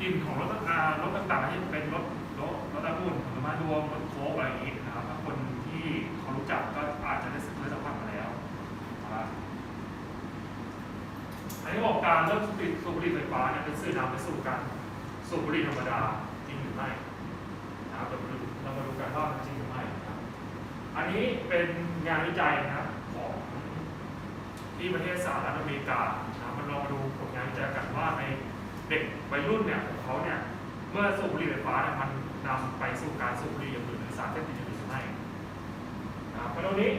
กลิ่นของรถอ่ารถต่างๆที่เป็นรถรถรถตะกุ่นผลไม้รวมรถโค้กอะไรอย่างนี้นะครับถ้าคนที่เขารู้จักก็อาจจะได้สัมผัสมาแล้วนะครับอันนี้บอกการเริ่มสูบบุหรี่สูบบุหรี่ไฟฟ้าเนี่ยเป็นสื่อนำไปสู่การสูบบุหรี่ธรรมดาจริงหรือไม่นะครับเรามาดูเรามาดูกันว่ามันจริงหรือไม่นะครับอันนี้เป็นงานวิจัยนะครับของที่ประเทศสหรัฐอเมริกานะครับมันลองมาดูผลงานวิจัยกันว่าใน เด็กวัยรุ่นเนี่ยของเขาเนี่ยเมื่อสูบบุหรี่ไฟฟ้าเนี่ยมันนำไปสู่การสูบบุหรี่อย่างอื่นหรือสารเสพติดอย่างอื่นหรือไม่นะครับมาดูนี้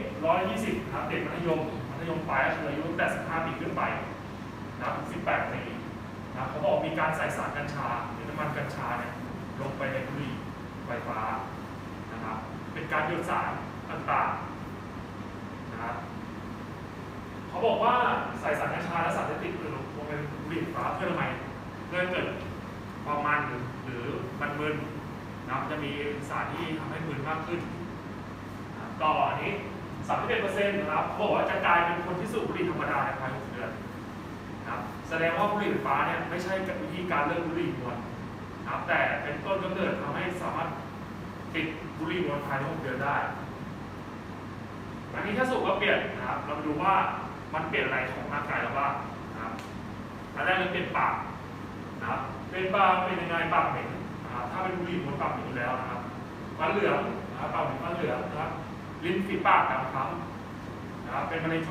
120ครับเด็กมัธยมมัธยมปลายก็คืออายุตั้งแต่15ปีขึ้นไปนะครับ18ปีนะเขาบอกมีการใส่สารกัญชาหรือน้ำมันกัญชาเนี่ยลงไปในบุหรี่ไฟฟ้านะครับเป็นการหยดสารต่างๆนะครับเขาบอกว่าใส่สารกัญชาและสารเสพติดลงไปในบุหรี่ไฟฟ้าเพื่อทำไม เพื่อเกิดความมันหรือหรือมันมึนนะครับจะมีสารที่ทำให้มึนมากขึ้นต่ออันนี้สามสิบเอ็ดเปอร์เซ็นต์นะครับเขาบอกว่าจะกลายเป็นคนที่สูบบุหรี่ธรรมดาในภายในหกเดือนนะครับแสดงว่าบุหรี่ไฟฟ้าเนี่ยไม่ใช่วิธีการเลิกบุหรี่มวลนะครับแต่เป็นต้นกำเนิดทำให้สามารถติดบุหรี่มวลภายในหกเดือนได้อันนี้ถ้าสูบก็เปลี่ยนนะครับ เรามาดูว่ามันเปลี่ยนอะไรของร่างกายเราบ้างนะครับอันแรกเลยเปลี่ยนปาก ปากเป็นยังไงปากเหม็นนะครับถ้าเป็นบุหรี่มวนปากเหม็นอยู่แล้วนะครับฟันเหลืองนะครับปากเหม็นฟันเหลืองนะครับลิ้นฝีปากดำคล้ำนะครับเป็นมะเร็งช่อง